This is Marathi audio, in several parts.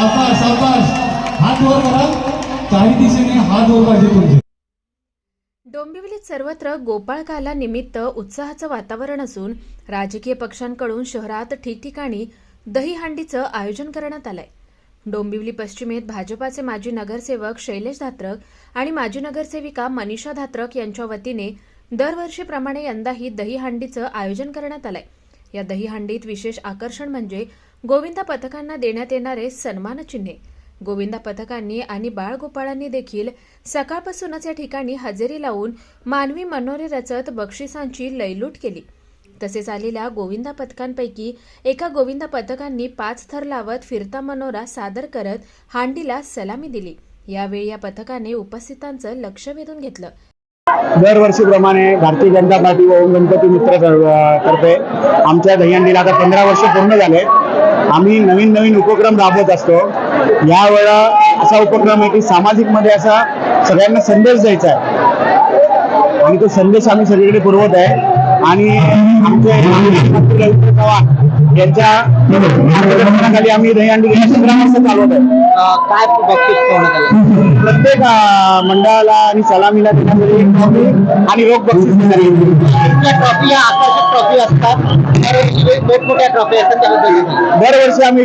सावकाश सावकाश हात वर करा काही दिशेने हात वर पाहिजे तुमचे. डोंबिवलीत सर्वत्र गोपाळकाला निमित्त उत्साहाचं वातावरण असून राजकीय पक्षांकडून शहरात ठिकठिकाणी दहीहंडीचं आयोजन करण्यात आलंय. डोंबिवली पश्चिमेत भाजपाचे माजी नगरसेवक शैलेश धात्रक आणि माजी नगरसेविका मनीषा धात्रक यांच्या वतीने दरवर्षीप्रमाणे यंदाही दहीहंडीचं आयोजन करण्यात आलंय. या दहीहंडीत विशेष आकर्षण म्हणजे गोविंदा पथकांना देण्यात येणारे सन्मान चिन्हे गोविंदा पथकांनी आणि बाळगोपाळांनी देखील सकाळपासूनच या ठिकाणी हजेरी लावून मानवी मनोरे रचत बक्षिसांची लयलूट केली. तसेच आलेल्या गोविंदा पथकांपैकी एका गोविंदा पथकांनी पाच थर लावत फिरता मनोरा सादर करत हांडीला सलामी दिली. यावेळी या पथकाने उपस्थितांचं लक्ष वेधून घेतलं. दरवर्षीप्रमाणे भारतीय जनता पार्टी व ओम गणपती मित्र करते आमच्या दहीहंडीला आता पंधरा वर्ष पूर्ण झाले. आम्ही नवीन नवीन उपक्रम राबवत असतो. यावेळा असा उपक्रम आहे की सामाजिकमध्ये असा सगळ्यांना संदेश द्यायचा आहे. आणि तो संदेश आम्ही सगळीकडे पुरवत आहे. आणि आमचे चव्हाण यांच्या मार्गदर्शनाखाली आम्ही दहीहंडी वर्ष चालवत आहे. काय बक्षीस ठेवण्यात आलं प्रत्येक अं, मंडळाला आणि सलामीला एक ट्रॉफी आणि रोख बक्षीस देण्यात येईल. इथल्या ट्रॉफी या आकर्षक ट्रॉफी असतात. दरवर्षी मोठमोठ्या ट्रॉफी असतात त्याबद्दल. दरवर्षी आम्ही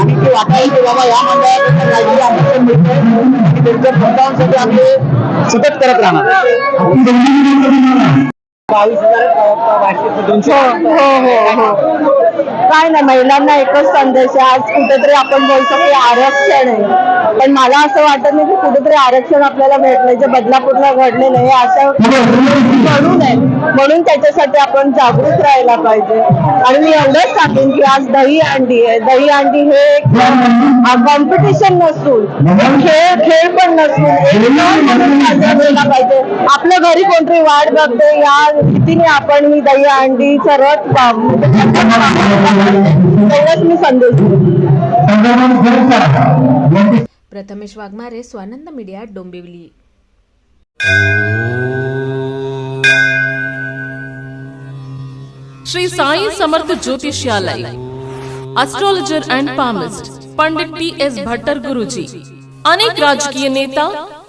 आणि ते वाटायला की बाबा या त्यांच्या सतत करत राहणार. बावीस हजार दोनशे हो हो हो. काय नाही महिलांना एकच संदेश आहे. आज कुठेतरी आपण बोलतो की आरक्षण आहे. पण मला असं वाटत नाही की कुठेतरी आरक्षण आपल्याला भेटलंय जे बदलापूरला घडलेलं आहे असं घडू नये म्हणून त्याच्यासाठी आपण जागरूक राहायला पाहिजे. आणि मी एवढंच सांगेन की आज दही अंडी आहे. दही अंडी हे एक कॉम्पिटिशन नसून खेळ खेळ पण नसून एक सण म्हणून साजरा केला पाहिजे. आपल्या घरी कोणतरी वाट बघते या रीतीने आपण ही दही अंडीचा रथ तेवढंच मी Sandesh. Prathamesh Waghmare, Swanand media, Dombivli. Shri Sai Samarth Jyotishalaya astrologer and palmist Pandit T S Bhattar Guruji अनेक राजकीय नेता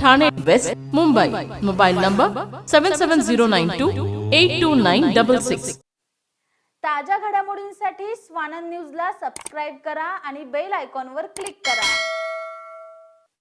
Thane west Mumbai. Mobile number seven seven zero nine two eight two nine double six ताज्या घडामोडींसाठी स्वानंद न्यूजला सबस्क्राईब करा आणि बेल आयकॉनवर क्लिक करा.